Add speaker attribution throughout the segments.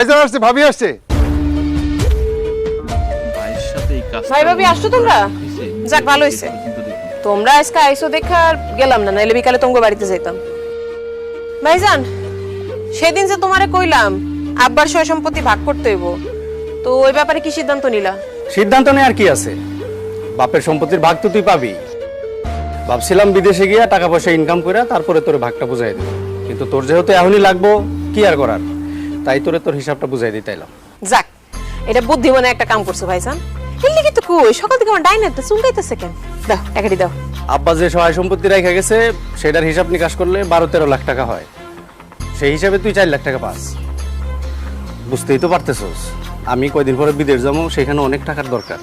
Speaker 1: আসছে ভাবি আসছে।
Speaker 2: ভাই ভাবি আসছো তোমরা? যাক ভালো হইছে তোমরা আজকে আইসো দেখা আর গেলাম না নাইলে বিকালে তোমাকে বাড়িতে যাইতাম। ভাইজান সেদিন যে তোমারে কইলাম আব্বার সয় সম্পত্তি ভাগ করতে হইব তো ওই ব্যাপারে কি সিদ্ধান্ত নিলা?
Speaker 3: সিদ্ধান্ত নেই আর কি আছে? বাপের সম্পত্তির ভাগ তো তুই পাবি। ভাবছিলাম বিদেশে গিয়া টাকা পয়সা ইনকাম করে তারপরে তোর ভাগটা বুঝাই দেব। কিন্তু তোর যেহেতু এখনই লাগবো কি আর করার? তাই তোরে তোর হিসাবটা বুঝাই দিতে এলাম।
Speaker 2: যাক এটা বুদ্ধিমানে একটা কাম করছ ভাইজান। এর লিগে তো কই সকাল থেকে আমার ডাইনারটা চুলকাইতেছে কেন? দাও টাকাটি দাও।
Speaker 3: আব্বা যে সহায় সম্পত্তি রেখে গেছে সেটার হিসাব নিকাশ করলে বারো তেরো লাখ টাকা হয়। সেই হিসাবে তুই চার লাখ টাকা পাস। বুঝতেই তো পারতেছস আমি কয়দিন পরে বিদেশ যাব সেখানে অনেক টাকার দরকার।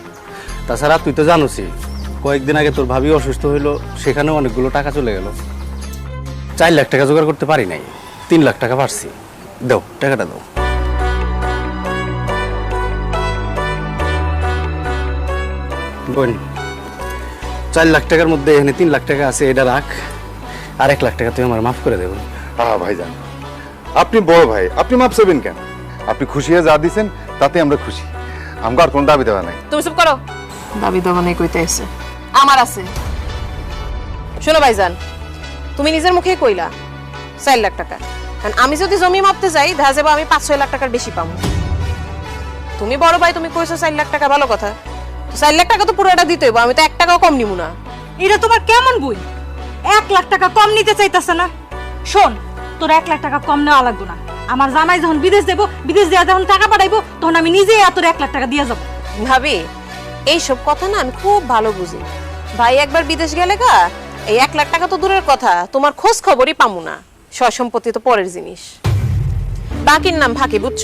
Speaker 3: তাছাড়া তুই তো জানোসই কয়েকদিন আগে তোর ভাবি অসুস্থ হইল সেখানেও অনেকগুলো টাকা চলে গেল। চার লাখ টাকা জোগাড় করতে পারি নাই তিন লাখ টাকা পারছি। দাও টাকাটা দাও। বোন চার লাখ টাকার মধ্যে এখানে তিন লাখ টাকা আছে এটা রাখ। আর এক লাখ টাকা তুই আমার মাফ করে দেবো।
Speaker 1: হ্যাঁ ভাইজান আপনি বড় ভাই আপনি মাপ চাইবেন কেন? আপনি খুশি হয়ে যা দিছেন তাতে আমরা খুশি। আমার আর কোনো দাবি দেওয়া নাই।
Speaker 2: তুমি চুপ করো। দাবি দেওয়া নেই কইতে এসে আমার আছে। শোনো ভাইজান তুমি নিজের মুখে কইলা চার লাখ টাকা। কারণ আমি যদি জমি মাপতে যাই দেখা যাব আমি পাঁচ ছয় লাখ টাকার বেশি পাবো। তুমি বড় ভাই তুমি কইছো চার লাখ টাকা ভালো কথা। তো চার লাখ টাকা তো পুরোটা দিতে হইব আমি তো এক টাকাও কম নিবো না।
Speaker 4: এটা তোমার কেমন বই এক লাখ টাকা কম নিতে চাইতেছে না। শোন তোর এক লাখ টাকা কম নেওয়া লাগবে না। আমার জামাই যখন বিদেশ দেবো বিদেশ দেওয়া যখন টাকা পাঠাইবো তখন আমি নিজেই তোর এক লাখ টাকা দিয়ে যাব।
Speaker 2: ভাবি এইসব কথা না আমি খুব ভালো বুঝি। ভাই একবার বিদেশ গেলে গা এই এক লাখ টাকা তো দূরের কথা তোমার খোঁজ খবরই পামু না। সম্পত্তি তো পরের জিনিস। বাকির নাম ফাঁকি বুঝছ?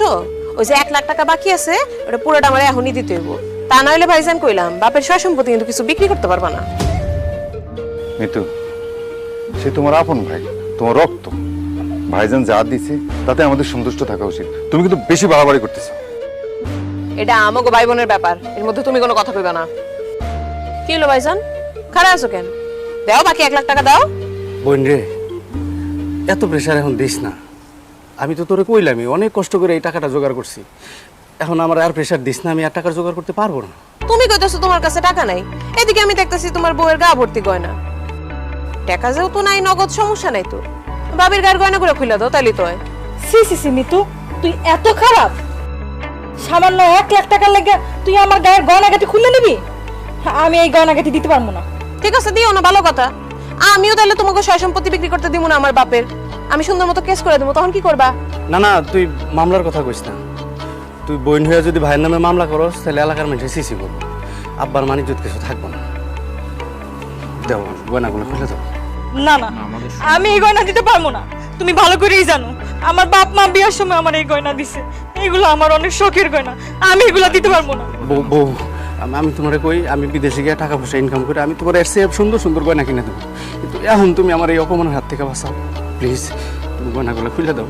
Speaker 2: ওই যে এক লাখ টাকা বাকি আছে ওটা পুরোটা আমার এখনই দিতে হইব। তা নইলে ভাইজান কইলাম বাপের সয় সম্পত্তি কিন্তু কিছু বিক্রি করতে পারবা না।
Speaker 1: মিতু সে তোমার আপন ভাই তোমার রক্ত। ভাইজান যা দিছে তাতে আমাদের সন্তুষ্ট থাকা উচিত। তুমি কিন্তু বেশি বাড়াবাড়ি করতেছো।
Speaker 2: এটা আমাগো ভাই বোনের ব্যাপার এর মধ্যে তুমি কোনো কথা কইবা না। কি হলো ভাইজান? খারাপ আছো কেন? দাও বাকি এক লাখ টাকা দাও।
Speaker 3: বোন রে এত প্রেশার এখন দিস না। আমি তো তোরে কইলামই অনেক কষ্ট করে এই টাকাটা জোগাড় করছি। এখন আমার আর প্রেশার দিস না আমি আর টাকা জোগাড় করতে পারব না।
Speaker 2: তুমি কইতেছো তোমার কাছে টাকা নাই এদিকে আমি দেখতেছি তোমার বউয়ের গা ভর্তি গয়না। টাকা যেহেতু নাই নগদ সমস্যা নাই তো। বাবির গায়ের গয়না করে খুলে দাও তাইলে তো
Speaker 4: সি সি সি মিতু তুই এত খারাপ। সামান্য এক লাখ টাকার লেগে তুই আমার গায়ের গয়নাগাটি খুলে নিবি? আমি এই গয়নাগাটি দিতে পারব না।
Speaker 2: ঠিক আছে দিও না ভালো কথা। আমিও তাহলে তোমাকে সয় সম্পত্তি বিক্রি করতে দিব না আমার বাপের। আমি সুন্দর মতো কেস করে দেবো তখন কি করবা?
Speaker 3: না না তুই মামলার কথা কইস না। তুই বোন হয়ে যদি ভাইয়ের নামে মামলা করস তাহলে এলাকার মানুষের সিসি করব। আব্বার মানিজ্য কিছু থাকব না। দেও গয়নাগুলো খুলে দাও।
Speaker 4: না না আমি এই গয়না দিতে পারব না। তুমি ভালো করেই জানো আমার বাপ মা বিয়ার সময় আমার এই গয়না দিছে। এগুলো আমার অনেক শখের গয়না আমি এগুলো দিতে পারব না।
Speaker 3: বউ আমি তোমার কই, আমি বিদেশে গিয়ে টাকা পয়সা ইনকাম করে আমি তোমার এসে সুন্দর সুন্দর গয়না কিনে দেবো। কিন্তু এখন তুমি আমার এই অপমানের হাত থেকে বাঁচাও। প্লিজ তুমি গয়নাগুলো খুলে দাও।